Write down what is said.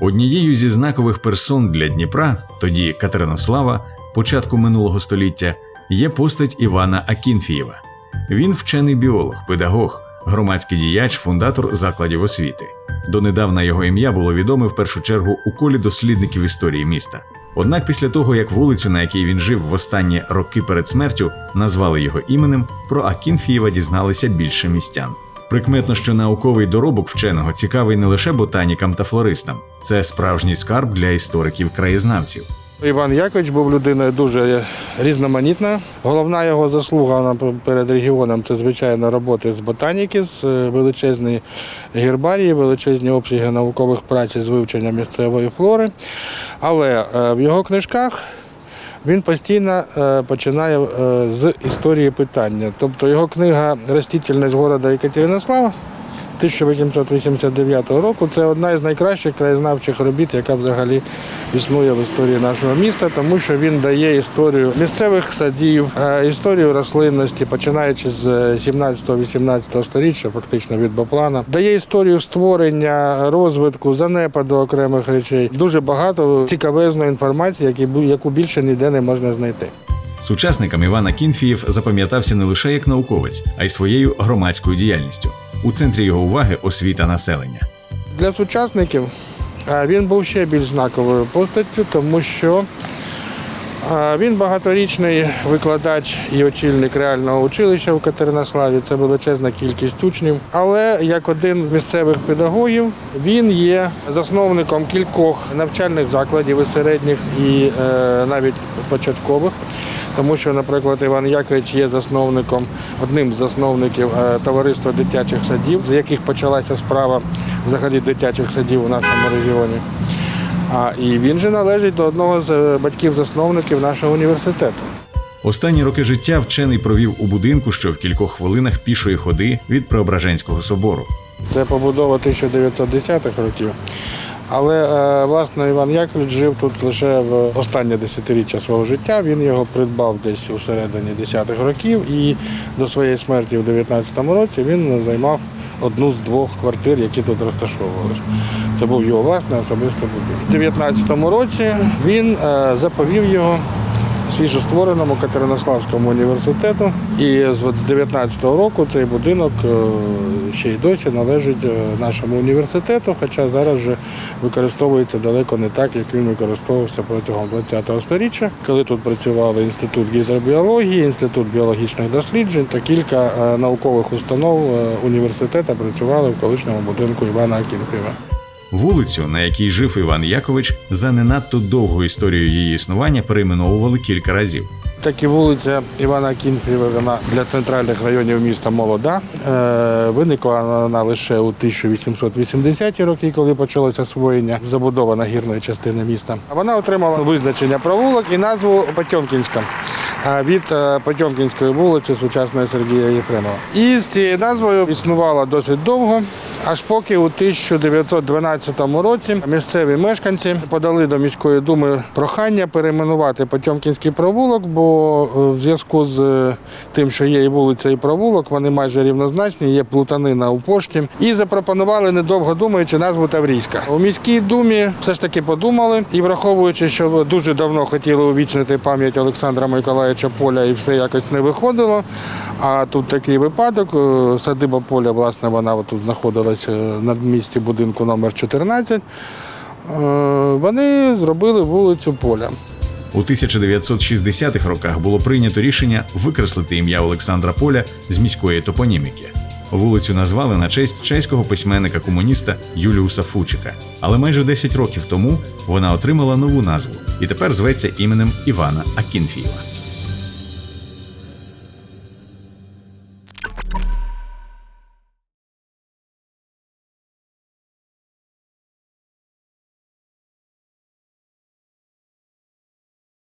Однією зі знакових персон для Дніпра, тоді Катеринослава, початку минулого століття, є постать Івана Акінфієва. Він вчений біолог, педагог, громадський діяч, фундатор закладів освіти. Донедавна його ім'я було відоме в першу чергу у колі дослідників історії міста. Однак після того, як вулицю, на якій він жив в останні роки перед смертю, назвали його іменем, про Акінфієва дізналися більше містян. Прикметно, що науковий доробок вченого цікавий не лише ботанікам та флористам, це справжній скарб для істориків-краєзнавців. Іван Якович був людиною дуже різноманітна. Головна його заслуга перед регіоном це, звичайно, роботи з ботаніки, з е, величезної гербарії, величезні обсяги наукових праць з вивчення місцевої флори. Але е, в його книжках він постійно е, починає е, з історії питання. Тобто його книга Ростительність города Екатеринослава 1889 року це одна із найкращих краєзнавчих робіт, яка взагалі існує в історії нашого міста, тому що він дає історію місцевих садів, е, історію рослинності, починаючи з 17-18 століття, фактично від Боплана, дає історію створення, розвитку, занепаду окремих речей. Дуже багато цікавезної інформації, яку більше ніде не можна знайти. Сучасникам Іван Акінфієв запам'ятався не лише як науковець, а й своєю громадською діяльністю. У центрі його уваги освіта населення. Для сучасників е, він був ще більш знаковою постаттю, тому що е, він багаторічний викладач і очільник реального училища в Катеринославі. Це величезна кількість учнів. Але як один з місцевих педагогів, він є засновником кількох навчальних закладів і середніх, і е, навіть початкових. Тому що, наприклад, Іван Якович є засновником, одним з засновників е, товариства дитячих садів, з яких почалася справа взагалі дитячих садів у нашому регіоні. А і він же належить до одного з е, батьків-засновників нашого університету. Останні роки життя вчений провів у будинку, що в кількох хвилинах пішої ходи від Преображенського собору. Це побудова 1910-х років. Але е, власне Іван Яковлевич жив тут лише в останнє десятиріччя свого життя. Він його придбав десь у середині 10-х років і до своєї смерті в 19-му році він займав одну з двох квартир, які тут розташовувалися. Це був його власний особистий будинок. У 19-му році він е, заповів його свіжоствореному Катеринославському університету. І з от з 19-го року цей будинок е, ще й досі належить е, нашому університету, хоча зараз вже використовується далеко не так, як він використовувався протягом 20-го століття, коли тут працювали інститут гідробіології, інститут біологічних досліджень та кілька е, наукових установ університету працювали в колишньому будинку Івана Акінфєва. Вулицю, на якій жив Іван Якович, за не надто довгу історію її існування перейменовували кілька разів. Так і вулиця Івана Кінфєва, вона для центральних районів міста молода. Е, Виникла вона лише у 1880-ті роки, коли почалося освоєння забудована гірної частини міста. Вона отримала визначення провулок і назву Потьомкінська від е, Потьомкінської вулиці сучасної Сергія Єфремова. І з цією назвою існувала досить довго. Аж поки у 1912 році місцеві мешканці подали до міської думи прохання перейменувати Потьомкінський провулок, бо е, в зв'язку з е, тим, що є і вулиця, і провулок, вони майже рівнозначні, є плутанина у пошті. І запропонували, недовго думаючи, назву Таврійська. У міській думі все ж таки подумали, і враховуючи, що дуже давно хотіли увічнити пам'ять Олександра Миколаївича Поля, і все якось не виходило. А тут такий випадок. е, Садиба поля, власне, вона тут знаходилася на місці будинку номер 14. Е, Вони зробили вулицю поля. У 1960-х роках було прийнято рішення викреслити ім'я Олександра Поля з міської топоніміки. Вулицю назвали на честь чеського письменника-комуніста Юліуса Фучика. Але майже 10 років тому вона отримала нову назву і тепер зветься іменем Івана Акінфієва.